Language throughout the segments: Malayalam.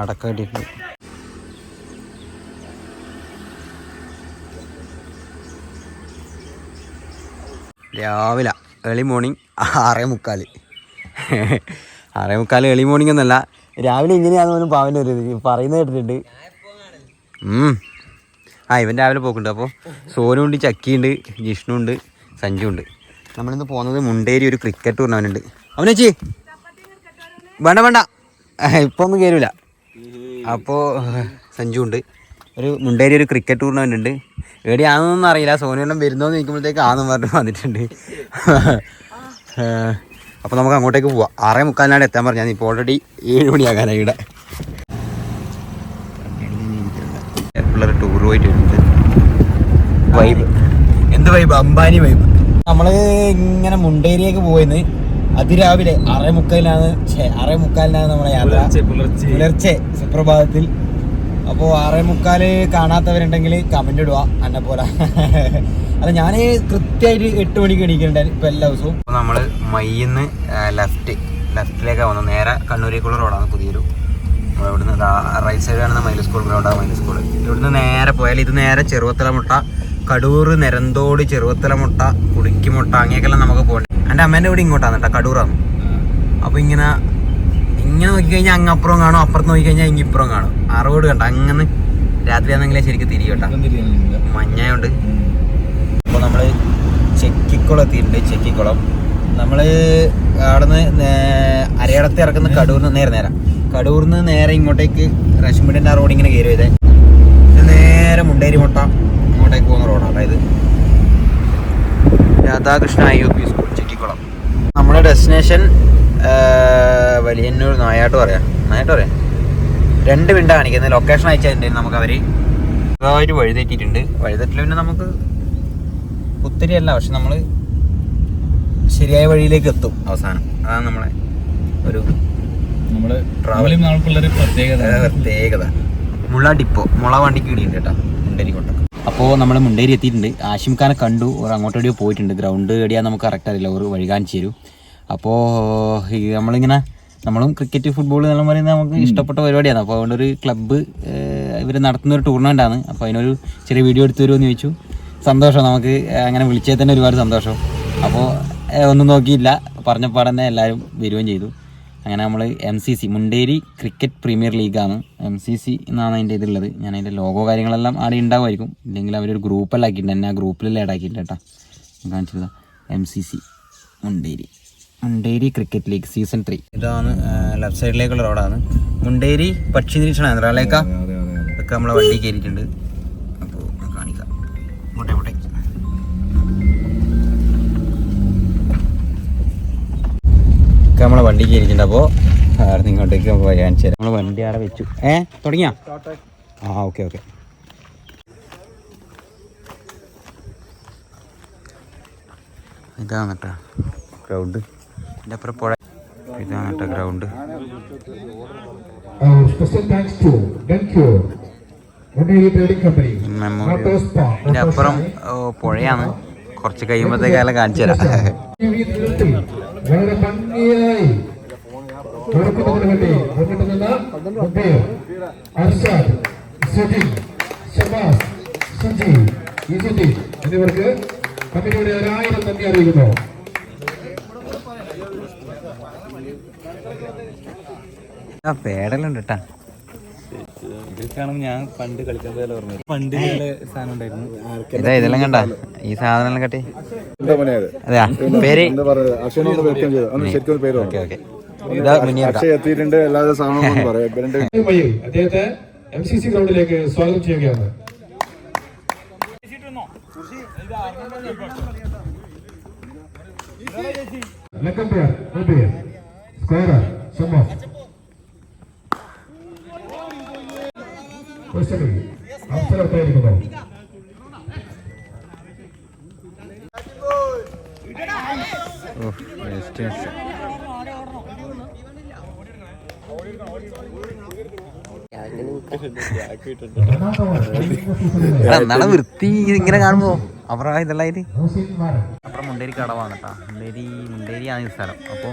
അടക്ക രാവിലെ ഏർലി മോർണിംഗ് ആറേ മുക്കാൽ ആറേ മുക്കാൽ ഏർലി മോർണിംഗ് ഒന്നല്ല രാവിലെ ഇങ്ങനെയാണെന്ന് പോലും പാവന്റെ ഒരു പറയുന്നത് കേട്ടിട്ടുണ്ട്. ആ ഇവൻ രാവിലെ പോക്കുണ്ട്. അപ്പോൾ സോനുണ്ട് ചക്കിയുണ്ട് ജിഷ്ണുണ്ട് സഞ്ജുണ്ട്. നമ്മളിന്ന് പോകുന്നത് മുണ്ടേരി ഒരു ക്രിക്കറ്റ് ടൂർണമെന്റ് ഉണ്ട്. അവനേച്ചി. വേണ്ട വേണ്ട. ഇപ്പൊ ഒന്നും കയറില്ല അപ്പോ സഞ്ജു ഉണ്ട് ഒരു മുണ്ടേരി ഒരു ക്രിക്കറ്റ് ടൂർണമെന്റ് ഉണ്ട്. എവിടെയാണെന്നൊന്നും അറിയില്ല. സോനുവെല്ലാം വരുന്നോന്ന് ചോദിക്കുമ്പോഴത്തേക്ക് ആന്നും പറഞ്ഞ് വന്നിട്ടുണ്ട്. അപ്പോൾ നമുക്ക് അങ്ങോട്ടേക്ക് പോവാം. ആറേ മുക്കാലിനാണ് എത്താൻ പറഞ്ഞാൽ ഇപ്പൊ ഓൾറെഡി ഏഴ് മണിയാകാനായി ഇവിടെ. ടൂർ വൈബ് എന്ത് വൈബ് അംബാനി വൈബ് നമ്മൾ ഇങ്ങനെ മുണ്ടേരിയൊക്കെ പോയെന്ന്. അതിരാവിലെ ആറേ മുക്കാലിനാണ് മുക്കാലിനാണ് നമ്മുടെ യാത്ര. പുലർച്ചെ സുപ്രഭാതത്തിൽ. അപ്പോൾ ആറേ മുക്കാൽ കാണാത്തവരുണ്ടെങ്കിൽ കമന്റ് ഇടുക എന്നെ പോലെ. അല്ല ഞാൻ കൃത്യമായിട്ട് എട്ട് മണിക്ക് എണീക്കുന്നുണ്ട് ഇപ്പൊ എല്ലാ ദിവസവും. നമ്മൾ മയ്യന്ന് ലെഫ്റ്റ് ലെഫ്റ്റിലേക്കാണ് വന്നത് നേരെ കണ്ണൂരേക്കുള്ള റോഡാണ് പുതിയൊരു. ഇവിടുന്ന് റൈറ്റ് സൈഡ് കാണുന്ന മൈൽ സ്കൂൾ ഗ്രൗണ്ടാണ് മൈൽ സ്കൂൾ. ഇവിടുന്ന് നേരെ പോയാൽ ഇത് നേരെ ചെറുവത്തല മുട്ട കടൂർ നിരന്തോട് ചെറുവത്തല മുട്ട കുടുക്കിമുട്ട അങ്ങനെയൊക്കെല്ലാം നമുക്ക് പോകണ്ടേ. എന്റെ അമ്മേന്റെ ഇവിടെ ഇങ്ങോട്ടാണ് കേട്ടോ കടൂറാണ് അപ്പോൾ ഇങ്ങനെ ഇങ്ങനെ നോക്കിക്കഴിഞ്ഞാൽ അങ്ങ് അപ്പുറം കാണും അപ്പുറത്ത് നോക്കിക്കഴിഞ്ഞാൽ ഇങ്ങ് ഇപ്പുറം കാണും. ആ റോഡ് കണ്ട അങ്ങനെ രാത്രി ആണെങ്കിലേ ശരിക്കും തിരികെ കേട്ടോ മഞ്ഞയുണ്ട്. അപ്പോൾ നമ്മൾ ചെക്കിക്കുളം എത്തിയിട്ടുണ്ട് ചെക്കിക്കുളം. നമ്മൾ അവിടുന്ന് അരയടത്ത് ഇറക്കുന്ന കടൂർന്ന് നേരെ നേരം. കടൂർന്ന് നേരെ ഇങ്ങോട്ടേക്ക് റഷ്മിഡിന്റെ ആ റോഡ് ഇങ്ങനെ കയറി ചെയ്തേ ഇത് നേരെ മുണ്ടേരി മുട്ട. ഇങ്ങോട്ടേക്ക് പോകുന്ന റോഡാണ് അതായത് Radhakrishna A U P school Chekkikulam നമ്മുടെ ഡെസ്റ്റിനേഷൻ വലിയന്നൂർ നായാട്ട് പറയാം. നായാട്ട് പറയാം. രണ്ട് മിനിറ്റ് കാണിക്കുന്നത്. ലൊക്കേഷൻ അയച്ചതിന്റെ നമുക്ക് അവർ ചെറുതായിട്ട് വഴിതെറ്റിയിട്ടുണ്ട്. വഴിതെറ്റിൽ പിന്നെ നമുക്ക് ഒത്തിരി അല്ല പക്ഷെ നമ്മൾ ശരിയായ വഴിയിലേക്ക് എത്തും അവസാനം. അതാണ് നമ്മളെ ഒരു നമ്മൾ. ട്രാവലിംഗ് പ്രത്യേകത. പ്രത്യേകത. മുള ഡിപ്പോ. മുള വണ്ടിക്ക് ഇടിയുണ്ട് കേട്ടോ. മുണ്ടരിക്കോട്ട കൊട്ട അപ്പോൾ നമ്മൾ മുണ്ടേരി എത്തിയിട്ടുണ്ട്. ആഷിം ഖാനെ കണ്ടു. ഒരു അങ്ങോട്ട് പോയിട്ടുണ്ട്. ഗ്രൗണ്ട് എടിയാൽ നമുക്ക് കറക്റ്റ് അറിയില്ല. ഒരു വഴി കാണിച്ചു തരും. അപ്പോൾ നമ്മളിങ്ങനെ നമ്മളും ക്രിക്കറ്റ് ഫുട്ബോൾ എന്നെല്ലാം പറയുന്നത് നമുക്ക് ഇഷ്ടപ്പെട്ട പരിപാടിയാണ്. അപ്പോൾ അതുകൊണ്ട് ഒരു ക്ലബ്ബ് ഇവർ നടത്തുന്ന ഒരു ടൂർണമെന്റ് ആണ്. അപ്പോൾ അതിനൊരു ചെറിയ വീഡിയോ എടുത്തു തരുമെന്ന് ചോദിച്ചു. സന്തോഷം. നമുക്ക് അങ്ങനെ വിളിച്ചേ തന്നെ ഒരുപാട് സന്തോഷം. അപ്പോൾ ഒന്നും നോക്കിയില്ല. പറഞ്ഞപ്പാടന്നെ എല്ലാവരും വരികയും ചെയ്തു. അങ്ങനെ നമ്മൾ M C C Munderi cricket premier ലീഗാണ് M C C എന്നാണ് അതിന്റെ ഇതുള്ളത് ഞാൻ അതിന്റെ ലോഗോ കാര്യങ്ങളെല്ലാം ആടെ ഉണ്ടാവുമായിരിക്കും ഇല്ലെങ്കിൽ അവരൊരു ഗ്രൂപ്പെല്ലാം ആക്കിയിട്ടുണ്ട്. എന്നെ ആ ഗ്രൂപ്പിൽ ആഡ് ആക്കിയിട്ടുണ്ട് കേട്ടോ. കാണിച്ചത് M C C Munderi. Munderi cricket league season three ഇതാണ് ലെഫ്റ്റ് സൈഡിലേക്കുള്ള റോഡാണ് മുണ്ടേരി പക്ഷി നിരീക്ഷണ അതെ ഇതൊക്കെ നമ്മളെ വണ്ടി കയറിയിട്ടുണ്ട്. ഒക്കെ നമ്മളെ വണ്ടി കയറിയിട്ടുണ്ട് അപ്പോൾ അവിടെ പോയാൻ ഇങ്ങോട്ടേക്ക് നമുക്ക് കാണിച്ചു തരാം. നമ്മൾ വണ്ടി അവിടെ വെച്ചു. ഏ തുടങ്ങിയാ? ആ ഓക്കെ ഓക്കെ. ഇതാണ് കേട്ടോ ഗ്രൗണ്ട് എന്റെ അപ്പുറം പുഴ. ഇതാണ് കേട്ടോ ഗ്രൗണ്ട് ഇതിന്റെ അപ്പുറം പുഴയാണ്. കുറച്ച് കഴിയുമ്പോഴത്തേക്കെല്ലാം കാണിച്ചു തരാം. വളരെ ഭംഗിയായി തുറക്കുന്നതിന് വേണ്ടി മുന്നിട്ട് നിന്ന് മുബീർ അർഷാദ് സുജിൻ ഷബാസ് സുജി ഇസുജി എന്നിവർക്ക് കമ്മിറ്റിയുടെ ഒരായിരം നന്ദി അറിയിക്കുന്നു. ആ പേടലുണ്ട് കേട്ടാ ഞാൻ പണ്ട് കളിക്കാൻ പോലെ ഓർമ്മ പണ്ട് സാധനം ഉണ്ടായിരുന്നു. ഇതാ ഇതെല്ലാം കണ്ട? ഈ സാധനം കട്ടി? അതെയാ? പേര്? അദ്ദേഹത്തെ എം സി സി ഗ്രൗണ്ടിലേക്ക് സ്വാഗതം ചെയ്യുകയാണ്. സ്കോറർ ഷമോ ക്വസ്റ്റ്യനിൽ എന്നാണ് വൃത്തി ഇങ്ങനെ കാണുമ്പോ? അപ്പുറം ഇതെല്ലാം ഹുസൈൻ അപ്പുറം മുണ്ടേരി കടവാണ് കേട്ടോ മുണ്ടേരി മുണ്ടേരി ആണ് ഈ സ്ഥലം. അപ്പോൾ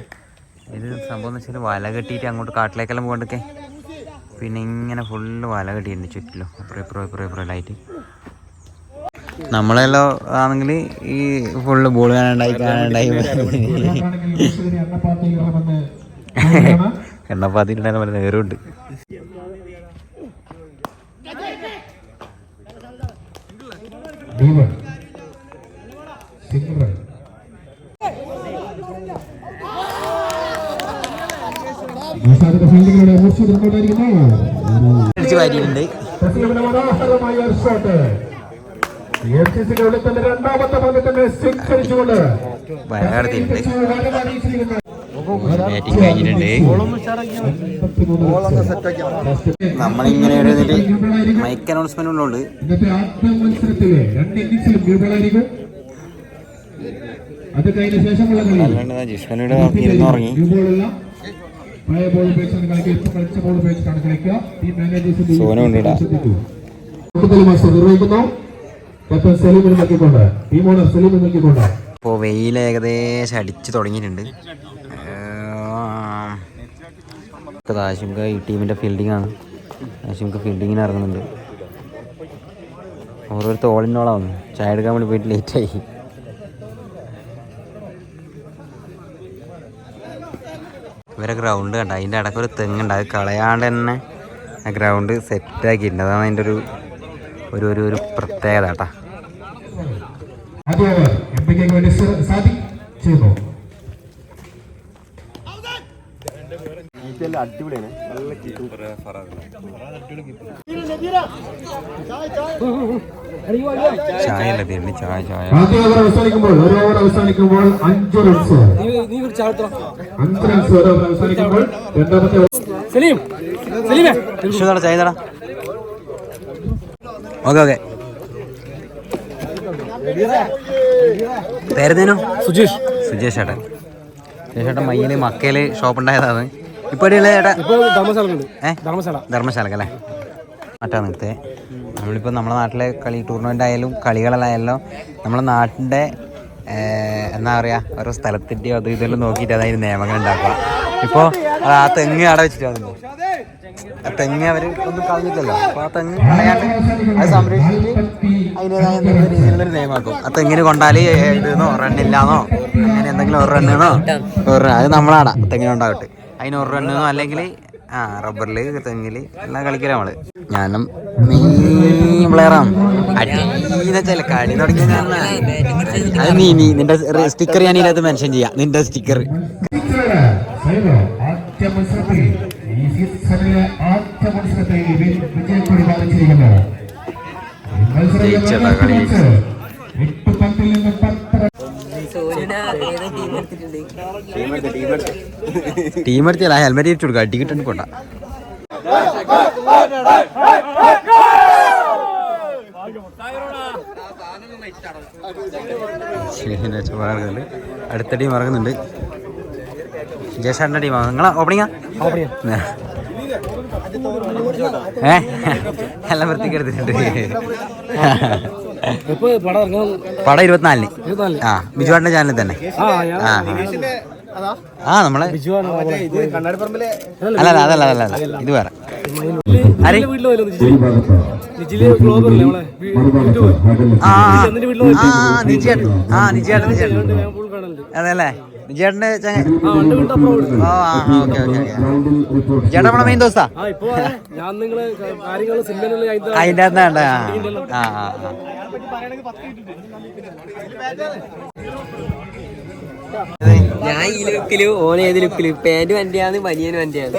ഇത് സംഭവം എന്ന് വെച്ചാൽ വല കെട്ടിയിട്ട് അങ്ങോട്ട് കാട്ടിലേക്കെല്ലാം പോകണ്ടൊക്കെ. പിന്നെ ഇങ്ങനെ ഫുള്ള് വല കെട്ടിയിട്ടുണ്ട് ചുറ്റിലും. അപ്പുറം ഇപ്പുറം ഇപ്പുറം ഇപ്പുറമായിട്ട് നമ്മളെല്ലാം ആണെങ്കിൽ ഈ ഫുള്ള് ബോൾ കാണാണ്ടായി കാണാണ്ടായി. എണ്ണപ്പാത്തിട്ടുണ്ടായിരുന്ന പല നേരമുണ്ട് D1. Single run. അവസാനത്തെ ഫീൽഡിങ്ങിലൂടെ മുർഷിദ് കൊണ്ടായിരിക്കുന്നു അടിച്ച് വാരിയിട്ടുണ്ട്. മനോഹരമായ ഒരു ഷോട്ട് തന്നെ രണ്ടാമത്തെ സിക്സ് അടിച്ചുകൊണ്ട്. ബാറ്റിംഗ് കഴിഞ്ഞിട്ടുണ്ട്. നമ്മളിങ്ങനെ മൈക്ക് അനൗൺസ്മെന്റ് ഉള്ളതുകൊണ്ട് ഇന്നത്തെ ആദ്യ മത്സരത്തിൽ രണ്ട് ഇന്നിംഗ്സിലും ന്യൂബോളായിരിക്കും അത് കഴിഞ്ഞ ശേഷമുള്ള കളി. അതുകൊണ്ട് ജിഷ്മനിയുടെ പഴയ ബോൾ ഉപയോഗിച്ചാണ് കളിക്കുക ഇപ്പൊ കളിച്ച ബോൾ ഉപയോഗിച്ചിട്ടാണ് കളിക്കുക. ടീം. നിർവഹിക്കുന്നു. ക്യാപ്റ്റൻ സലീമിന് വെയിൽ ഏകദേശം അടിച്ചു തുടങ്ങിയിട്ടുണ്ട്. ആശുംക ഈ ടീമിന്റെ ഫീൽഡിംഗ് ആണ്. ആശുംക ഫീൽഡിങ്ങിന് ഇറങ്ങുന്നുണ്ട്. ഓരോരുത്തർ ഓളിനോളാവുന്നു ചായ എടുക്കാൻ വേണ്ടി പോയിട്ട് ലേറ്റായി ഇവരെ ഗ്രൗണ്ട് കണ്ട? അതിന്റെ ഇടയ്ക്ക് ഒരു തെങ്ങുണ്ട്. അത് കളയാണ്ട് തന്നെ ആ ഗ്രൗണ്ട് സെറ്റാക്കിയിട്ടുണ്ട് അതാണ് അതിന്റെ ഒരു ഒരു ഒരു ഒരു പ്രത്യേകത കേട്ടാ. അടിപൊളിയാണ് നല്ല ചായ തരുന്നത് ചായ ചായ. ആദ്യ ഓവർ അവസാനിക്കുമ്പോൾ ഒരു ഓവർ അവസാനിക്കുമ്പോൾ അഞ്ച് റൺസ് അഞ്ച് റൺസ് ഒരു ഓവർ അവസാനിക്കുമ്പോൾ രണ്ടാമത്തെ സലീമേ. ചായ തടാ. Okay okay. പേരുന്നേനു സുജേഷ്. സുജേഷ് ചേട്ടൻ സുജേഷ് ചേട്ടൻ മയ്യിൽ മക്കയിൽ ഷോപ്പ് ഉണ്ടായതാണ് ഇപ്പൊ എവിടെയുള്ള ചേട്ടാ ധർമ്മശാല. ധർമ്മശാലക്ക് അല്ലേ? മറ്റാ നിർത്തേ നമ്മളിപ്പോൾ നമ്മുടെ നാട്ടിലെ കളി ടൂർണമെന്റ് ആയാലും കളികളായാലും നമ്മുടെ നാട്ടിന്റെ എന്താ പറയുക ഓരോ സ്ഥലത്തിന്റെയോ അതും ഇതെല്ലാം നോക്കിയിട്ട് അതായത് നിയമങ്ങൾ ഉണ്ടാക്കുക. ഇപ്പോൾ ആ തെങ്ങ് അവിടെ വെച്ചിട്ടാണ് ആ തെങ്ങ് അവർ ഒന്നും കളഞ്ഞിട്ടല്ലോ അപ്പോൾ ആ തെങ്ങ് കളയാണ്ട് അത് സംരക്ഷിച്ചിട്ട് അതിന്റെതായ രീതിയിലുള്ളൊരു നിയമമാക്കും ആ തെങ്ങിന് കൊണ്ടാൽ ഇതെന്നോ റണ്ണില്ലാന്നോ അങ്ങനെ എന്തെങ്കിലും ഒരു റണ്ണെന്നോ ഒരു. അത് തെങ്ങിന് ഉണ്ടാകട്ടെ അതിന് ഒരു റണ്ണെന്നോ അല്ലെങ്കിൽ ആ റബ്ബറിൽ തെങ്ങിൽ എല്ലാം കളിക്കല നമ്മൾ. ഞാനും നീ പ്ലെയറാണ് അടീന്ന് വെച്ചാൽ കളി തുടങ്ങിയ നീ നീ നിന്റെ സ്റ്റിക്കർ ഞാൻ ഇതിനകത്ത് മെൻഷൻ ചെയ്യാം. നിന്റെ സ്റ്റിക്കർ ഈ സീസണിലെ ആദ്യ വിജയക്കൊടി എട്ട് നിന്ന് ടീം എടുത്തില്ല ഹെൽമെറ്റ് ഇട്ട് കൊടുക്കുക ടിക്കറ്റ് പോണ്ട അടുത്ത ടീം ഇറങ്ങുന്നുണ്ട്. ജയശാന്റെ ടീമാ നിങ്ങളെ ഓപ്പണിങ്ങാ ഏ? എല്ലാം വൃത്തിക്ക് എടുത്തിട്ടുണ്ട് പടം ഇരുപത്തിനാലിന്. ആ ബിജുവാടിന്റെ ചാനലിൽ തന്നെ. ആ ആ. നമ്മളെ അല്ല അല്ല അതല്ല അതല്ല അല്ല ഇത് വേറെ. ആ നിജിയാണ് ആ നിജേട്ടൻ. ആ നിജേട്ടൻ നിജേട്ടൻ. അതെല്ലേ നിജേട്ടന്റെ ചങ്ങ ഓ ആ ഓക്കെ ഓക്കെ ഓക്കെ. ചേട്ടാ നമ്മളെ മെയിൻ ദോസ്താ അതിന്റെ അകത്ത് വേണ്ട. ആ ആ ആ ആ. ഞാൻ ഈ ലുക്കിൽ ഓൻ ഏത് ലുക്കിൽ പാന്റ് വണ്ടിയാണ് ബനിയൻ വണ്ടിയാണ്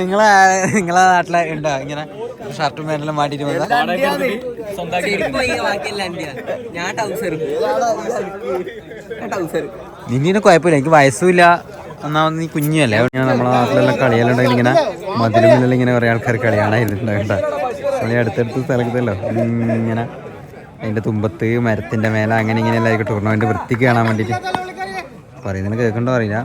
നിങ്ങളെ നിങ്ങളെ നാട്ടിലെ ഉണ്ടോ ഇങ്ങനെ ഷർട്ടും പാന്റെല്ലാം മാറ്റിട്ട് നിന്നെ ഞാൻ ടൗസർ ഞാൻ ടൗസർ നിന്നിനെ കുഴപ്പമില്ല. എനിക്ക് വയസ്സുമില്ല ഒന്നാമത് നീ കുഞ്ഞല്ലേ ഞാൻ നമ്മളെ നാട്ടിലെല്ലാം കളിയെല്ലാം ഉണ്ടെങ്കിൽ ഇങ്ങനെ മതിലുമില്ലെല്ലാം ഇങ്ങനെ കുറെ ആൾക്കാർ കളിയാണ് കാണായിരുന്നുണ്ടാകണ്ട കളി അടുത്തടുത്ത സ്ഥലത്തല്ലോ ഇങ്ങനെ അതിന്റെ തുമ്പത്ത് മരത്തിന്റെ മേലെ അങ്ങനെ ഇങ്ങനെ ആയിരിക്കും ടൂർണമെന്റ് വൃത്തിക്ക് കാണാൻ വേണ്ടിട്ട്. പറയുന്നതിന് കേൾക്കണ്ടോ അറിയില്ല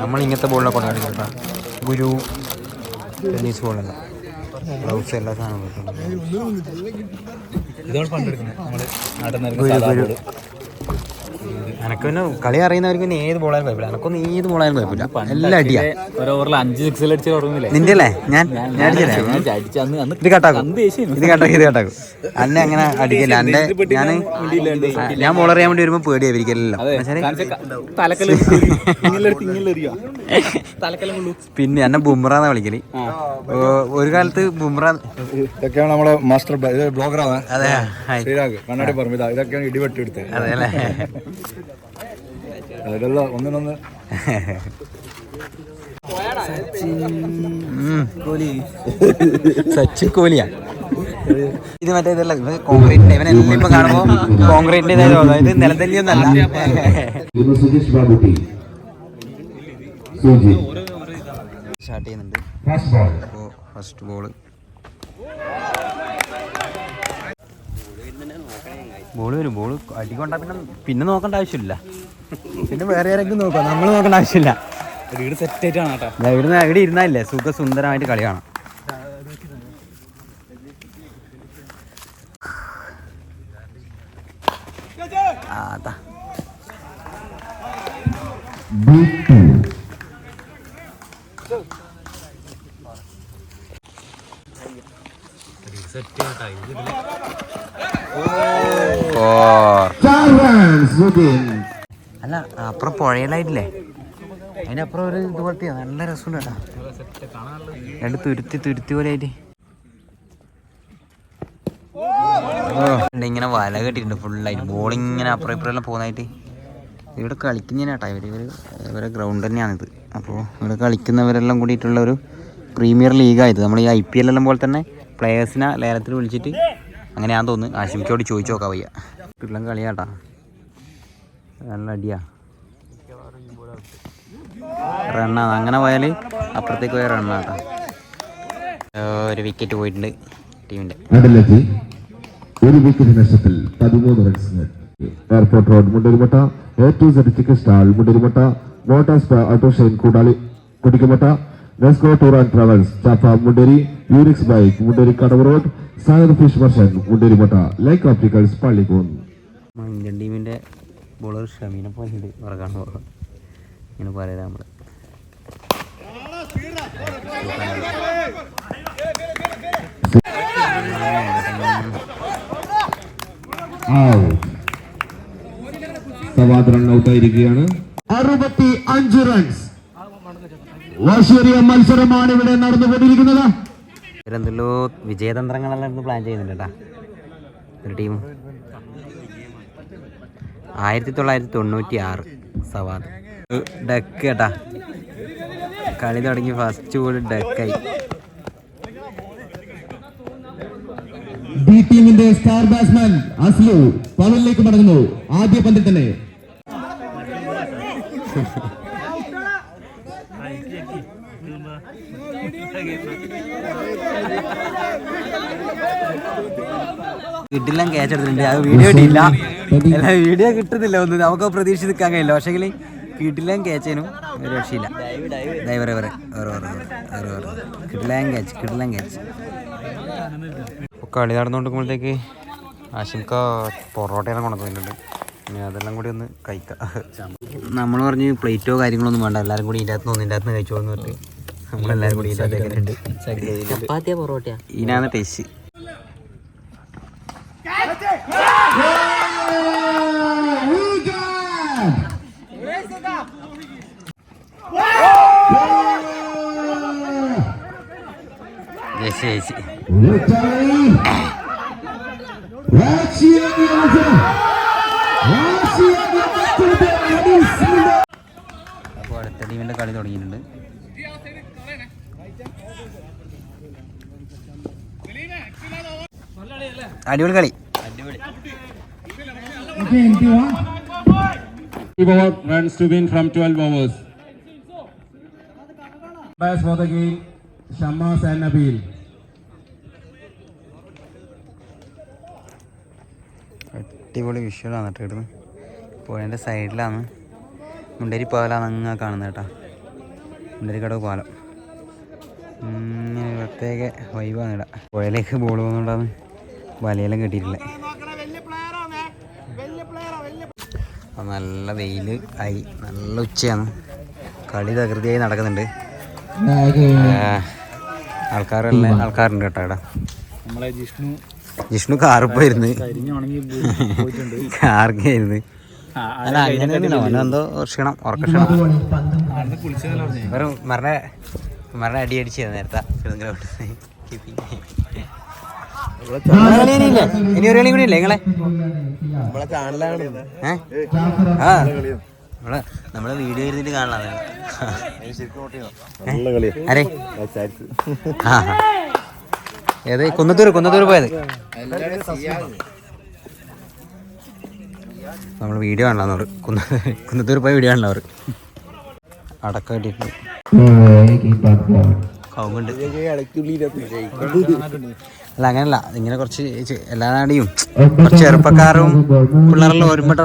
നമ്മൾ ഇങ്ങനത്തെ ബോളിനെ കൊണ്ടാടി കേട്ടോ ഗുരു ടെന്നീസ് ബോളല്ല ഗ്ലൗസ് എല്ലാ സാധനങ്ങളും എനക്ക് പിന്നെ കളി അറിയുന്നവർക്ക് പിന്നെ ഏത് ബോളായാലും കുഴപ്പമില്ല. എനക്കൊന്നും ഏത് ബോളായാലും കുഴപ്പമില്ല. എല്ലാം അടിയാ. ഒരു ഓവറിൽ അഞ്ച് സിക്സ് അടിച്ച് തുടങ്ങുന്നില്ലേ? നിന്റെ അല്ലേ ഞാൻ ഞാൻ അടിച്ചില്ലേ ഇത് കട്ടാക്കും. ഇത് കട്ടാക്കും ഇത് കട്ടാക്കും. അന്നെ അങ്ങനെ അടിക്കില്ല എന്റെ ഞാൻ ഞാൻ ബോൾ അറിയാൻ വേണ്ടി വരുമ്പോ പേടിയാ ഇരിക്കലല്ലോ പിന്നെ എന്നെ ബുംറാന്ന വിളിക്കൽ. ഒരു കാലത്ത് ബുംറ ഇതൊക്കെയാണ് നമ്മളെ മാസ്റ്റർ ബ്ലോഗറാണ്. അതെ. ശ്രീരാഗ് കണ്ണാടി ഇതാ ഇതൊക്കെയാണ് ഇടിവെട്ടി എടുത്തത്. അതെ അല്ലേ? അതിലെല്ലാം ഒന്നിനൊന്ന്. സച്ചിൻ കോഹ്ലിയാ? ഇത് മറ്റേ ഇതല്ല ഇവൻ കോൺക്രീറ്റിന്റെ ഇവനെ ഇപ്പൊ കാണുമ്പോ കോൺക്രീറ്റിന്റെ ഇതായത് അതായത് നിലത്തല്ലിയൊന്നല്ല. ഇന്ന് സുജീഷ് ബാബുട്ടി. സുജി സ്റ്റാർട്ട് ചെയ്യുന്നുണ്ട്. First ball first ball ball വരും ബോൾ അടിക്കൊണ്ടാ പിന്നെ പിന്നെ നോക്കേണ്ട ആവശ്യമില്ല. പിന്നെ വേറെ ആരെങ്കിലും നോക്കാം നമ്മൾ നോക്കേണ്ട ആവശ്യമില്ല. വീട് സെറ്റ് ആയിട്ടാണ് കേട്ടോ ഇവിടുന്ന് ഇവിടെ ഇരുന്നാലേ സുഖ സുന്ദരമായിട്ട് കളി കാണാം. ആ, അതാ ബി ടു ചാർ റൺസ് വിതിൻ അല്ല അപ്പുറം പുഴയിലായിട്ടില്ലേ അതിനപ്പുറം ഒരു ഇതുപോലത്തെ നല്ല രസമുണ്ട് കേട്ടോ. രണ്ട് തുരുത്തി തുരുത്തി പോലെ ആയിട്ട്. ഇങ്ങനെ വല കെട്ടിയിട്ടുണ്ട് ഫുള്ളായിട്ട് ബോൾ ഇങ്ങനെ അപ്പുറം ഇപ്പുറം എല്ലാം പോകുന്നതായിട്ട്. ഇവിടെ കളിക്കുന്നതിനാട്ടാ ഇവർ ഇവർ ഇവരെ ഗ്രൗണ്ട് തന്നെയാണിത് അപ്പോൾ ഇവിടെ കളിക്കുന്നവരെല്ലാം കൂടിയിട്ടുള്ള ഒരു പ്രീമിയർ ലീഗായത് നമ്മൾ ഈ ഐ പി എൽ എല്ലാം പോലെ തന്നെ പ്ലെയേഴ്സിനെ ലേലത്തിൽ വിളിച്ചിട്ട് അങ്ങനെയാന്ന് തോന്നുന്നു. ആശിമിക്കോട് ചോദിച്ചു നോക്കാം വയ്യ. കളിയാട്ടാ നല്ല അടിയാ. റണ്ണാണ് അങ്ങനെ പോയാൽ അപ്പുറത്തേക്ക് പോയ റണ്ണാട്ടാ ഒരു വിക്കറ്റ് പോയിട്ടുണ്ട് ടീമിന്റെ. ഒരു വിക്കറ്റ് നഷ്ടത്തിൽ പതിമൂന്ന് runs airport road Mundarimatta. A to Z chicken stall Mundarimatta. Motors auto shine Koodali Kudikkumatta Nesco tour and travels Chappa Munderi Eurix bike Munderi Kadavu road Sagar fish merchant Mundarimatta like opticals Pallikkon Indian ടീമിന്റെ ബോളർ ഷമീനെ പോകുന്നത് ഇങ്ങനെ പറയാം നമ്മൾ സവാദ് അറുപത്തി അഞ്ച് റൺസ് വാശേറിയ മത്സരമാണ് ഇവിടെ നടന്നുകൊണ്ടിരിക്കുന്നത്. ഇവരെന്തെല്ലോ വിജയതന്ത്രങ്ങളെല്ലാം പ്ലാൻ ചെയ്യുന്നുണ്ട് ഒരു ടീം ആയിരത്തി തൊള്ളായിരത്തി തൊണ്ണൂറ്റി ആറ് സവാദ്. ഡക്ക് കേട്ടാ കളി തുടങ്ങി ഫസ്റ്റ് ബോൾ ഡക്കായി. ബി ടീമിന്റെ സ്റ്റാർ ബാറ്റ്സ്മാൻ അസ്ലു പവലിലേക്ക് മടങ്ങുന്നു. ആദ്യ പന്തിൽ തന്നെ. കിട്ടില്ല ക്യാച്ച് എടുത്തിട്ടുണ്ട്. അത് വീഡിയോ അല്ല വീഡിയോ കിട്ടുന്നില്ല ഒന്നും. നമുക്ക് പ്രതീക്ഷിച്ച് നിൽക്കാൻ കഴിയില്ല. പക്ഷെങ്കിൽ കിട്ടില്ല ക്യാച്ചേനും ഒരു രക്ഷയില്ല. ഡൈവർ എവർ കിടിലം ക്യാച്ച് കിട്ടില്ല ക്യാച്ച് കളി നടന്നുകൊണ്ടിരിക്കുമ്പോഴത്തേക്ക് ആശങ്ക പൊറോട്ടയെല്ലാം കൊണ്ടുവന്നിട്ടുണ്ട് ഇനി അതെല്ലാം കൂടി ഒന്ന് കഴിക്കാം. നമ്മൾ പറഞ്ഞ് പ്ലേറ്റോ കാര്യങ്ങളൊന്നും വേണ്ട. എല്ലാവരും കൂടി ഇതിന്റെ അകത്ത് ഇതിന്റെ അകത്ത് കഴിച്ചോളൂ എന്ന് പറഞ്ഞിട്ട് നമ്മളെല്ലാവരും കൂടി ഇതിന്റെ അകത്ത് ഉണ്ട് ചപ്പാത്തിയാ പൊറോട്ടയാ? ഇതിനാണ് ടേസ്റ്റ് ജയിച്ച് അപ്പോൾ അടുത്ത ടീമിന്റെ കളി തുടങ്ങിയിട്ടുണ്ട് അടിപൊളി കളി over runs to win from 12 overs. Best for the game, Shammas and Nabil. അടിപൊളി വിഷ്വലാണ് കേട്ടോ ഇവിടുന്ന് പുഴേന്റെ സൈഡിലാണ് മുണ്ടേരി പാലാണ് അങ്ങ് കാണുന്നത് കേട്ടോ. മുണ്ടേരിക്കടവ് പാലം. ഇങ്ങനെ പ്രത്യേക വൈബാണ് ഇട. പുഴയിലേക്ക് ബോൾ പോകുന്നതുകൊണ്ടാണ് വലയെല്ലാം കെട്ടിയിട്ടുള്ളത് നല്ല വെയിൽ ആയി. നല്ല ഉച്ചയാണ്. കളി തകൃതിയായി നടക്കുന്നുണ്ട്. ആൾക്കാരെല്ലാം ആൾക്കാരുണ്ട് കേട്ടോ ഇവിടെ. നമ്മളെ ജിഷ്ണു ജിഷ്ണു കാർപ്പായിരുന്നു കാർക്കായിരുന്നു. അല്ല അങ്ങനെ അവനെന്തോ ക്ഷീണം ഉറക്ക ക്ഷീണം മരണ മരണ അടി അടിച്ചു നേരത്തെ. ഇനി ഒരു കളി കൂടി ഇല്ലേ നിങ്ങളെ? ആ. നമ്മളെ നമ്മളെ വീഡിയോ ഇരുന്നിട്ട് കാണാം അരെ ആ ആ. ഏത്? കുന്നത്തൂർ കുന്നത്തൂർ പോയത്. നമ്മൾ വീഡിയോ അവർ കുന്ന കുന്നത്തൂർ പോയ വീഡിയോ കാണല അവർ അടക്ക കിട്ടിയിട്ടുണ്ട്. അല്ല അങ്ങനല്ല. ഇങ്ങനെ കുറച്ച് എല്ലാ നാടിയും കുറച്ച് ചെറുപ്പക്കാരും പിള്ളേരെല്ലാം ഒരുമിട്ട്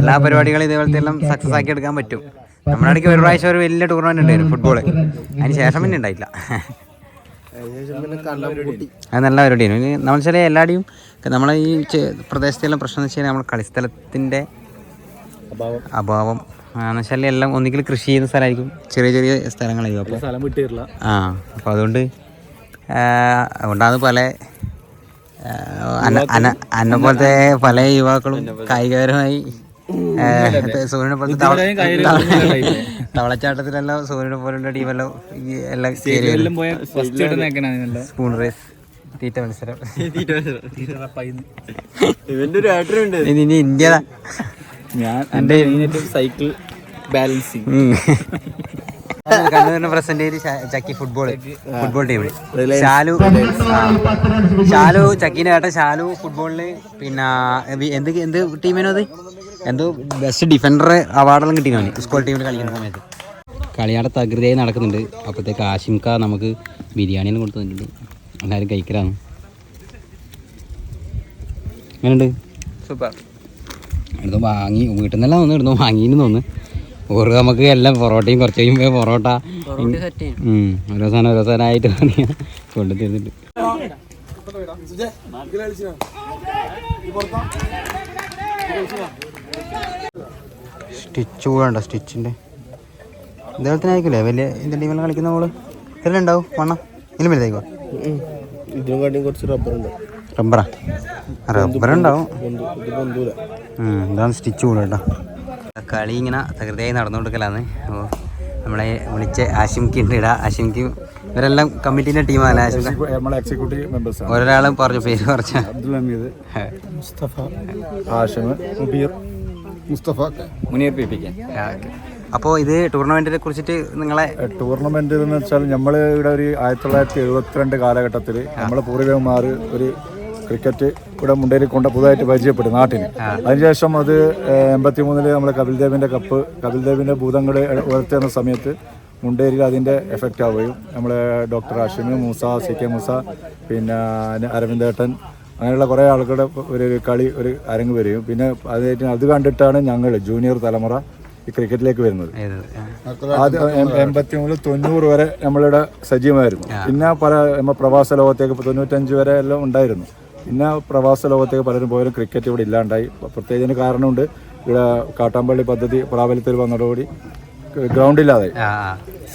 എല്ലാ പരിപാടികളും ഇതേപോലത്തെ എല്ലാം സക്സസ് ആക്കി എടുക്കാൻ പറ്റും. നമ്മുടെ ഇടയ്ക്ക് ഒരു പ്രാവശ്യം ഒരു വലിയ ടൂർണമെന്റ് ഉണ്ടായിരുന്നു ഫുട്ബോൾ അതിന് ശേഷം പിന്നെ ഉണ്ടായില്ല. അത് നല്ല പരിപാടിയാണ് നമ്മൾ വെച്ചാൽ എല്ലാടിയും നമ്മളെ ഈ പ്രദേശത്തെല്ലാം പ്രശ്നം എന്ന് വെച്ചാൽ നമ്മൾ കളിസ്ഥലത്തിന്റെ അഭാവം. എന്ന് വെച്ചാൽ എല്ലാം ഒന്നുകിൽ കൃഷി ചെയ്യുന്ന സ്ഥലമായിരിക്കും. ചെറിയ ചെറിയ സ്ഥലങ്ങളായിരിക്കും അപ്പോൾ. സ്ഥലം വിട്ടിട്ടില്ല. ആ അപ്പോൾ അതുകൊണ്ട് അതുകൊണ്ടാണ് പല അന്ന പോലത്തെ പല യുവാക്കളും കായികപരമായി സൂര്യനെ തവള- തവളച്ചാട്ടത്തിലെല്ലാം സൂര്യനെ പോലുള്ള ടീമെല്ലാം എല്ലാം സ്പൂൺ റേസ് തീറ്റ മത്സരം. ഇവന്റെ ഒരു ഏട്ടൻ ഉണ്ട്. ഇനി ഇന്ത്യ ഞാൻ എന്റെ സൈക്കിൾ ബാലൻസിങ് കണ്ണൂരിന് പ്രസന്റ് ചെയ്ത് ചക്കി ഫുട്ബോൾ ഫുട്ബോൾ ടീമിൽ ഷാലു. ഷാലു ചക്കീന്റെ ഏട്ടൻ ഷാലു ഫുട്ബോളിൽ പിന്നെ എന്ത് എന്ത് ടീമിനോ അത്? എന്തോ ബെസ്റ്റ് ഡിഫൻഡറെ അവാർഡെല്ലാം കിട്ടിയാണ് സ്കൂൾ ടീമിൽ കളിക്കുന്ന സമയത്ത്. കളിയാടെ തകൃതിയായി നടക്കുന്നുണ്ട്. അപ്പോഴത്തേക്ക് ആശിംക നമുക്ക് ബിരിയാണിയെല്ലാം കൊടുത്തു തന്നിട്ടുണ്ട്. എല്ലാവരും കഴിക്കലാണ്. എങ്ങനെയുണ്ട്? സൂപ്പർ. എന്തോ വാങ്ങി വീട്ടിൽ നിന്നെല്ലാം ഒന്ന് ഇടുന്നു വാങ്ങിന്ന് തോന്നുന്നു. ഓറ് നമുക്ക് എല്ലാം പൊറോട്ടയും കുറച്ച് കഴിയുമ്പോൾ പൊറോട്ട. ഓരോ സാധനം ഓരോ സാധനമായിട്ട് കൊണ്ടു തരുന്നുണ്ട് സ്റ്റിച്ച് കൂടെ ഉണ്ടോ സ്റ്റിച്ചിന്റെ ഇദ്ദേഹത്തിന് ആയിരിക്കില്ലേ വലിയ ഇതിന്റെ ടീമെല്ലാം കളിക്കുന്ന മോൾ ഇതെല്ലാം ഉണ്ടാവും. വണ്ണം. ഇതിലും വലുതായിക്കോ? ഇതിനും കാട്ടിയും കുറച്ച് റബ്ബർ ഉണ്ട്. റബ്ബറാ റബ്ബറുണ്ടാവും ഇതാണ് സ്റ്റിച്ച് കൂടെ കേട്ടോ. കളി ഇങ്ങനെ തകൃതിയായി നടന്നുകൊടുക്കലാന്ന് അപ്പോൾ നമ്മളെ വിളിച്ച ആശിംക്ക് ഉണ്ട് ഇടാ ആശിംക്ക് ഇവരെല്ലാം കമ്മിറ്റീന്റെ ടീമാണ് എക്സിക്യൂട്ടീവ് മെമ്പേഴ്സ് ഒരാളും പറഞ്ഞു പേര് പറഞ്ഞു. അബ്ദുൽ ഹമീദ് മുസ്തഫ ആഷിം മുബീർ. മുസ്തഫ മുനീർ പി പിക്ക് അപ്പോൾ ഇത് ടൂർണമെന്റിനെ കുറിച്ചിട്ട് നിങ്ങളെ ടൂർണമെന്റ് എന്ന് വെച്ചാൽ നമ്മൾ ഇവിടെ ഒരു ആയിരത്തി തൊള്ളായിരത്തി എഴുപത്തിരണ്ട് കാലഘട്ടത്തിൽ നമ്മളെ പൂർവികന്മാർ ഒരു ക്രിക്കറ്റ് ഇവിടെ മുണ്ടേരി കൊണ്ട് പുതുതായിട്ട് പരിചയപ്പെട്ടു നാട്ടിന് അതിനുശേഷം അത് എൺപത്തി മൂന്നിൽ നമ്മൾ കപിൽദേവിന്റെ കപ്പ് കപിൽദേവിന്റെ ഭൂതങ്ങൾ ഉയർത്തുന്ന സമയത്ത് മുണ്ടേരിയിൽ അതിന്റെ എഫക്റ്റ് ആവുകയും നമ്മളെ ഡോക്ടർ ആഷിമി മൂസ സി കെ മൂസ പിന്നെ അരവിന്ദേട്ടൻ അങ്ങനെയുള്ള കുറേ ആളുകളുടെ ഒരു കളി ഒരു അരങ്ങ് വരികയും പിന്നെ അത് അത് കണ്ടിട്ടാണ് ഞങ്ങൾ ജൂനിയർ തലമുറ ഈ ക്രിക്കറ്റിലേക്ക് വരുന്നത്. ആദ്യം എൺപത്തി മൂന്ന് തൊണ്ണൂറ് വരെ നമ്മളിവിടെ സജീവമായിരുന്നു. പിന്നെ പല നമ്മൾ പ്രവാസ ലോകത്തേക്ക് ഇപ്പോൾ തൊണ്ണൂറ്റഞ്ച് വരെ എല്ലാം ഉണ്ടായിരുന്നു. പിന്നെ പ്രവാസ ലോകത്തേക്ക് പലരും പോയാലും ക്രിക്കറ്റ് ഇവിടെ ഇല്ലാണ്ടായി. പ്രത്യേകിച്ച് കാരണമുണ്ട്. ഇവിടെ കാട്ടാമ്പള്ളി പദ്ധതി പ്രാബല്യത്തിൽ വന്നതോടുകൂടി ഗ്രൗണ്ട് ഇല്ലാതായി ആ.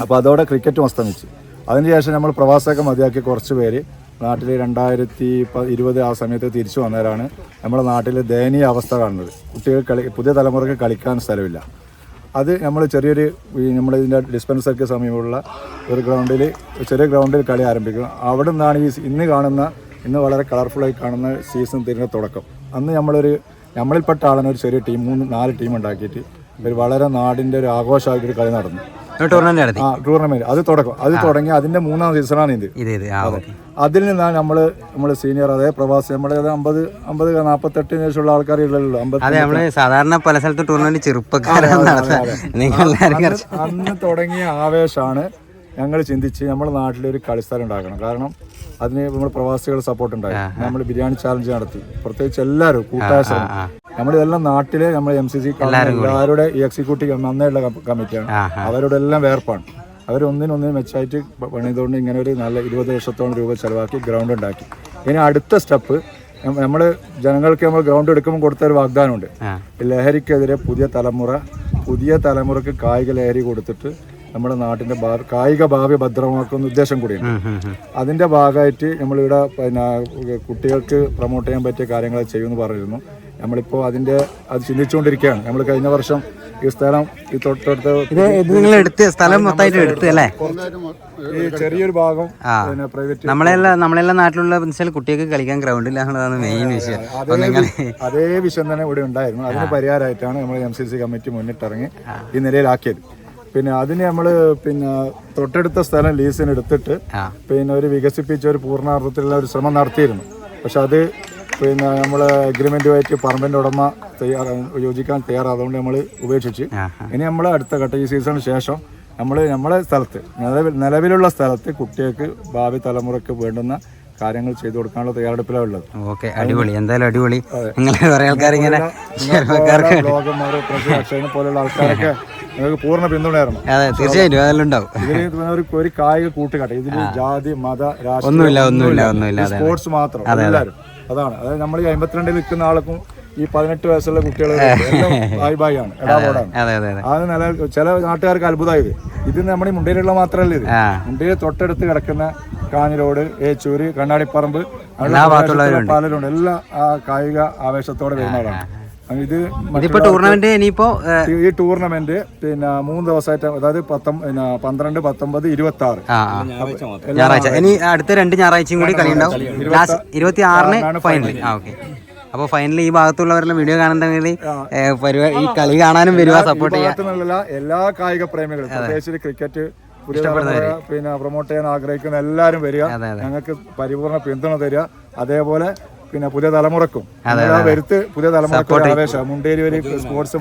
അപ്പോൾ അതോടെ ക്രിക്കറ്റും അസ്തമിച്ചു. അതിനുശേഷം നമ്മൾ പ്രവാസമൊക്കെ മതിയാക്കി കുറച്ച് പേര് നാട്ടിൽ രണ്ടായിരത്തി ഇരുപത് ആ സമയത്ത് തിരിച്ചു വന്നവരാണ്. നമ്മുടെ നാട്ടിൽ ദയനീയ അവസ്ഥ കാണുന്നത്. കുട്ടികൾ കളി പുതിയ തലമുറയ്ക്ക് കളിക്കാൻ സ്ഥലമില്ല. അത് നമ്മൾ ചെറിയൊരു നമ്മുടെ ഇതിന്റെ ഡിസ്പെൻസറിക്ക് സമീപമുള്ള ഒരു ഗ്രൗണ്ടിൽ ചെറിയ ഗ്രൗണ്ടിൽ കളി ആരംഭിക്കും. അവിടെ നിന്നാണ് ഈ ഇന്ന് കാണുന്ന ഇന്ന് വളരെ കളർഫുള്ളായി കാണുന്ന സീസൺ തിരിഞ്ഞ തുടക്കം. അന്ന് നമ്മളൊരു നമ്മളിൽപ്പെട്ട ആളാണ് ഒരു ചെറിയ ടീം മൂന്ന് നാല് ടീം ഉണ്ടാക്കിയിട്ട് ഒരു വളരെ നാടിന്റെ ഒരു ആഘോഷമായിട്ടൊരു കളി നടന്നു. ടൂർണമെന്റ് നടത്തി. ആ ടൂർണമെന്റ് അത് തുടക്കം. അത് തുടങ്ങി അതിന്റെ മൂന്നാം സീസണാണ് ഇത്. ഇത് ഇത്. ആ ഓക്കെ അതിൽ നിന്നാണ് നമ്മൾ നമ്മൾ സീനിയർ അതേ പ്രവാസി നമ്മുടെ അമ്പത് അമ്പത് നാൽപ്പത്തെട്ടിന് ശേഷമുള്ള അതെ നമ്മൾ സാധാരണ പല സ്ഥലത്ത് ടൂർണമെന്റ് ചെറുപ്പക്കാരാണ് അന്ന് തുടങ്ങിയ ആവേശമാണ് ഞങ്ങൾ ചിന്തിച്ച് നമ്മുടെ നാട്ടിൽ ഒരു കളിസ്ഥലം ഉണ്ടാക്കണം. കാരണം അതിന് നമ്മൾ പ്രവാസികൾ സപ്പോർട്ട് ഉണ്ടായി. നമ്മൾ ബിരിയാണി ചാലഞ്ച് നടത്തി. പ്രത്യേകിച്ച് എല്ലാവരും കൂട്ടായ ശ്രമം നമ്മളിതെല്ലാം നാട്ടിലെ നമ്മുടെ എം സി സി എല്ലാവരുടെ ഈ എക്സിക്യൂട്ടീവ് നന്നായിട്ടുള്ള കമ്മിറ്റിയാണ് അവരുടെ എല്ലാം വേർപ്പാണ്. അവർ ഒന്നിനൊന്നിനും മെച്ചായിട്ട് പണിതുകൊണ്ട് ഇങ്ങനെ ഒരു നല്ല ഇരുപത് ലക്ഷത്തോളം രൂപ ചെലവാക്കി ഗ്രൗണ്ട് ഉണ്ടാക്കി. ഇനി അടുത്ത സ്റ്റെപ്പ് നമ്മൾ ജനങ്ങൾക്ക് നമ്മൾ ഗ്രൗണ്ട് എടുക്കുമ്പോൾ കൊടുത്ത ഒരു വാഗ്ദാനമുണ്ട്. ലഹരിക്കെതിരെ പുതിയ തലമുറ പുതിയ തലമുറയ്ക്ക് കായിക ലഹരി കൊടുത്തിട്ട് നമ്മുടെ നാട്ടിന്റെ ഭാവി കായിക ഭാവി ഭദ്രമാക്കുന്ന ഉദ്ദേശം കൂടിയുണ്ട് അതിന്റെ ഭാഗമായിട്ട് നമ്മളിവിടെ പിന്നെ കുട്ടികൾക്ക് പ്രൊമോട്ട് ചെയ്യാൻ പറ്റിയ കാര്യങ്ങൾ ചെയ്യുമെന്ന് പറഞ്ഞിരുന്നു. നമ്മളിപ്പോൾ അതിന്റെ അത് ചിന്തിച്ചുകൊണ്ടിരിക്കുകയാണ്. നമ്മൾ കഴിഞ്ഞ വർഷം ഈ സ്ഥലം ഈ തൊട്ടടുത്ത് നിങ്ങൾ എടുത്ത് സ്ഥലം മൊത്തമായിട്ട് എടുത്ത് അല്ലേ? ഈ ചെറിയൊരു ഭാഗം പിന്നെ പ്രൈവറ്റ് നമ്മളെല്ലാം നമ്മളെല്ലാം നാട്ടിലുള്ള വെച്ചാൽ കുട്ടികൾക്ക് കളിക്കാൻ ഗ്രൗണ്ട് ഇല്ലാന്നുള്ളതാണ് മെയിൻ വിഷയം. അതേ. വിഷയം തന്നെ ഇവിടെ ഉണ്ടായിരുന്നു. അതിന് പരിഹാരമായിട്ടാണ് നമ്മൾ എം സി സി കമ്മിറ്റി മുന്നിട്ടിറങ്ങി ഈ നിലയിലാക്കിയത്. പിന്നെ അതിന് നമ്മൾ പിന്നെ തൊട്ടടുത്ത സ്ഥലം ലീസിന് എടുത്തിട്ട് പിന്നെ ഒരു വികസിപ്പിച്ച ഒരു പൂർണാർത്ഥത്തിലുള്ള ഒരു ശ്രമം നടത്തിയിരുന്നു. പക്ഷെ അത് പിന്നെ നമ്മൾ അഗ്രിമെന്റുമായിട്ട് പറമ്പിന്റെ ഉടമ തയ്യാറാ യോജിക്കാൻ തയ്യാറാതുകൊണ്ട് നമ്മൾ ഉപേക്ഷിച്ച്. ഇനി നമ്മൾ അടുത്ത ഘട്ട ഈ സീസണിന് ശേഷം നമ്മൾ നമ്മളെ സ്ഥലത്ത് നിലവിൽ നിലവിലുള്ള സ്ഥലത്ത് കുട്ടികൾക്ക് ഭാവി തലമുറയ്ക്ക് വേണ്ടുന്ന കാര്യങ്ങൾ ചെയ്തു കൊടുക്കാനുള്ള തയ്യാറെടുപ്പിലാണ് ഉള്ളത്. ഓക്കെ അടിപൊളി. എന്തായാലും അടിപൊളി. ഇങ്ങനെ ബ്ലോഗർമാർ പോലുള്ള ആൾക്കാരൊക്കെ നിങ്ങൾക്ക് പൂർണ പിന്തുണയായിരുന്നു. അതെ തീർച്ചയായിട്ടും. അതെല്ലാം ഉണ്ടാവും. ഇതിന് ഒരു ഒരു കായിക കൂട്ടുകെട്ട്. ഇതിൽ ജാതി മത ഒന്നുമില്ല, ഒന്നുമില്ല, ഒന്നുമില്ല, സ്പോർട്സ് മാത്രം. എല്ലാവരും. അതാണ്. അതായത് നമ്മൾ ഈ അമ്പത്തിരണ്ടിൽ നിൽക്കുന്ന ആൾക്കും ഈ പതിനെട്ട് വയസ്സുള്ള കുട്ടികൾ ബായ് ബായ് ആണ്. ഇടാപോടാണ് അതെ നല്ല ചില നാട്ടുകാർക്ക് അത്ഭുതമായത്. ഇത് നമ്മുടെ മുണ്ടയിലുള്ള മുണ്ടേരിയുള്ള മാത്രമല്ല ഇത്. മുണ്ടയിൽ മുണ്ടേരി തൊട്ടടുത്ത് കിടക്കുന്ന കാഞ്ഞിരോട് ഏച്ചൂര് കണ്ണാടിപ്പറമ്പ്. പലരുണ്ട് എല്ലാ ആ കായിക ആവേശത്തോടെ വരുന്നവരാണ്. ഇത് ഇതിപ്പോ ടൂർണമെന്റ് ഇനിയിപ്പോ ഈ ടൂർണമെന്റ് പിന്നെ മൂന്ന് ദിവസമായിട്ട് അതായത് പത്തം പിന്നെ പന്ത്രണ്ട് പത്തൊമ്പത് ഇരുപത്തി ആറ്. ഞായറാഴ്ച ഇനി അടുത്ത രണ്ട് ഞായറാഴ്ചയും കൂടി കളി ഉണ്ടാവും ഇരുപത്തി ആറിന് ഫൈനൽ ആ ഓക്കെ അപ്പോൾ ഫൈനലി ഈ ഭാഗത്തുള്ളവരെല്ലാം വീഡിയോ കാണുന്നുണ്ടെങ്കിൽ ഈ കളി കാണാനും വരിക സപ്പോർട്ട് ചെയ്യാൻ. എല്ലാ കായിക പ്രേമികളും പ്രത്യേകിച്ച് ക്രിക്കറ്റ് പിന്നെ പ്രൊമോട്ട് ചെയ്യാൻ ആഗ്രഹിക്കുന്ന എല്ലാവരും വരിക. ഞങ്ങൾക്ക് പരിപൂർണ പിന്തുണ തരിക. അതേപോലെ പിന്നെ പുതിയ തലമുറക്കും. വരുത്ത് പുതിയ തലമുറക്കും ആവേശം. മുണ്ടേരി വരെ സ്പോർട്സ്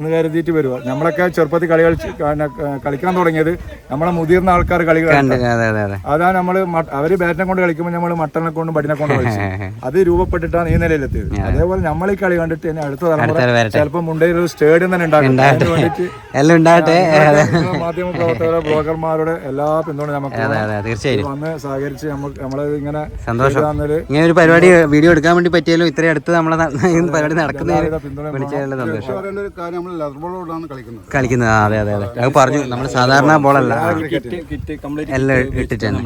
എന്ന് കരുതിയിട്ട് വരുക നമ്മളൊക്കെ ചെറുപ്പത്തിൽ കളി കളിച്ച് കളിക്കാൻ തുടങ്ങിയത് നമ്മളെ മുതിർന്ന ആൾക്കാർ കളി അതാ മ- അവർ ബാറ്റിനെ കൊണ്ട് കളിക്കുമ്പോൾ നമ്മൾ മട്ടനെ കൊണ്ടും ബടിനെ കൊണ്ട് കളിച്ചു. അത് രൂപപ്പെട്ടിട്ടാണ് ഈ നിലയിലെത്തിയത്. അതേപോലെ നമ്മൾ ഈ കളി കണ്ടിട്ട് ഇനി അടുത്ത തലമുറ. ചിലപ്പോൾ മുണ്ടയിൽ ഒരു സ്റ്റേഡിയം തന്നെ ഉണ്ടാകട്ടെ. മാധ്യമ പ്രവർത്തകരുടെ ബ്ലോഗർമാരുടെ എല്ലാ പിന്തുണ നമുക്ക് തീർച്ചയായും. വന്ന് സഹകരിച്ച് നമ്മൾ നമ്മളെ ഇങ്ങനെ സന്തോഷം. ഇങ്ങനെ ഒരു പരിപാടി വീഡിയോ എടുക്കാൻ വേണ്ടി പറ്റിയാലും ഇത്രയും അടുത്ത് നമ്മളെ പരിപാടി നടക്കുന്നതിന് പിന്തുണ സന്തോഷം. ഒരു കാര്യം നമ്മൾ ലെതർ ബോളോടാണ് കളിക്കുന്നത്. കളിക്കുന്നത്. അതെ അതെ അതെ. അത് പറഞ്ഞു നമ്മൾ സാധാരണ ബോളല്ല ആ. കിറ്റ് കംപ്ലീറ്റ് എല്ലാം ഇട്ടിട്ടാണ്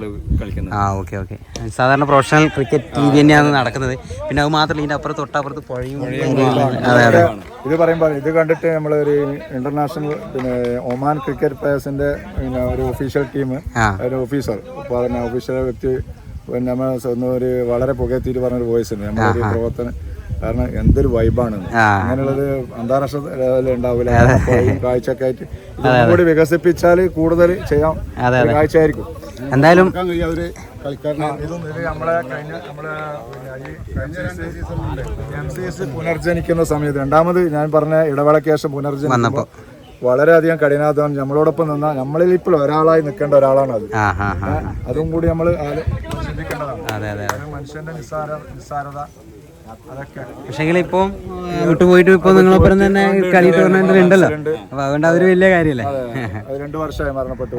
ആ ഓക്കെ ഓക്കെ. സാധാരണ പ്രൊഫഷണൽ ക്രിക്കറ്റ് ടീം തന്നെയാണ് നടക്കുന്നത്. പിന്നെ അത് മാത്രമല്ല ഇതിന്റെ അപ്പുറത്ത് തൊട്ടപ്പുറത്ത് പുഴയും അതെ അതെ. ഇത് പറയുമ്പോൾ ഇത് കണ്ടിട്ട് നമ്മൾ ഒരു ഇന്റർനാഷണൽ പിന്നെ ഒമാൻ ക്രിക്കറ്റ് പ്ലേയേഴ്സിന്റെ പിന്നെ ഒരു ഒഫീഷ്യൽ ടീം ഒരു ഓഫീസർ പിന്നെ ഒഫീഷ്യൽ വ്യക്തി പിന്നെ നമ്മൾ ഒരു വളരെ പുകയത്തിയിട്ട് പറഞ്ഞൊരു വോയിസ് ഉണ്ട്. നമ്മളൊരു പ്രവർത്തനം കാരണം എന്തൊരു വൈബാണ്. അങ്ങനെയുള്ളത് അന്താരാഷ്ട്ര ലെവലിൽ ഉണ്ടാവില്ല. കാഴ്ചയൊക്കെ ആയിട്ട് കൂടി വികസിപ്പിച്ചാൽ കൂടുതൽ ചെയ്യാം. കാഴ്ച ആയിരിക്കും കാഴ്ചയായിരിക്കും എന്തായാലും പുനർജനിക്കുന്ന സമയത്ത് രണ്ടാമത് ഞാൻ പറഞ്ഞ ഇടവേളയ്ക്ക് ശേഷം പുനർജനിക്കുമ്പോൾ വളരെയധികം കഠിനാധ്വാനം നമ്മളോടൊപ്പം നിന്ന നമ്മളിൽ ഇപ്പോൾ ഒരാളായി നിൽക്കേണ്ട ഒരാളാണ് അത്. അതും കൂടി നമ്മൾ ചിന്തിക്കേണ്ടതാണ് അതെ അതെ ഒരു മനുഷ്യന്റെ നിസ്സാര നിസ്സാരത പക്ഷെങ്കിൽ ഇപ്പം വിട്ടു പോയിട്ട് ഇപ്പൊ നിങ്ങളൊപ്പം തന്നെ കളി ടൂർണമെന്റിൽ ഉണ്ടല്ലോ. അപ്പൊ അതുകൊണ്ട് അതൊരു വലിയ കാര്യല്ലേ? രണ്ടു വർഷമായി മരണപ്പെട്ടു.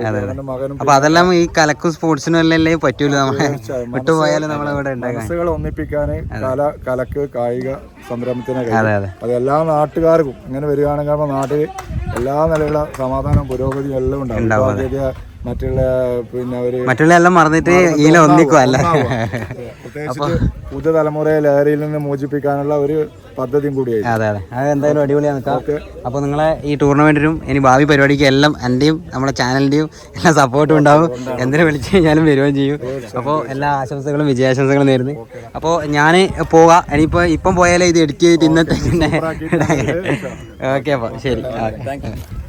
അപ്പൊ അതെല്ലാം ഈ കലക്കും സ്പോർട്സിനും അല്ലേ പറ്റൂല നമ്മളെ? വിട്ടുപോയാലും നമ്മളിവിടെ ഉണ്ടാക്കാൻ. മനസ്സുകൾ ഒന്നിപ്പിക്കാൻ കല കലക്ക് കായിക സംരംഭത്തിനെ. അതെ എല്ലാ നാട്ടുകാർക്കും ഇങ്ങനെ വരികയാണെങ്കിൽ നാട്ടിൽ എല്ലാ നിലയിലുള്ള സമാധാനം പുരോഗതിയും എല്ലാം ഉണ്ടാവും. മറ്റുള്ള പിന്നെ ഒരു മറ്റുള്ളതെല്ലാം മറന്നിട്ട് ഈല ഒന്നിക്കുമല്ല പ്രത്യേകിച്ച് പുതിയ തലമുറയെ ലഹരിയിൽ നിന്ന് മോചിപ്പിക്കാനുള്ള ഒരു പദ്ധതിയും കൂടിയായി അതെ അതെ. അത് എന്തായാലും അടിപൊളിയാണ് അപ്പൊ അപ്പോൾ നിങ്ങളെ ഈ ടൂർണമെന്റിനും ഇനി ഭാവി പരിപാടിക്കും എല്ലാം എന്റെയും നമ്മുടെ ചാനലിന്റെയും എല്ലാ സപ്പോർട്ടും ഉണ്ടാവും. എന്തിനു വിളിച്ചു കഴിഞ്ഞാലും വരികയും ചെയ്യും. അപ്പോൾ എല്ലാ ആശംസകളും വിജയാശംസകളും നേരുന്നു. അപ്പോൾ ഞാൻ പോകാം. ഇനിയിപ്പോൾ ഇപ്പം പോയാലേ ഇത് എഡിറ്റ് ചെയ്തിട്ട് ഇന്നത്തെ ഓക്കെ. അപ്പോൾ ശരി. യു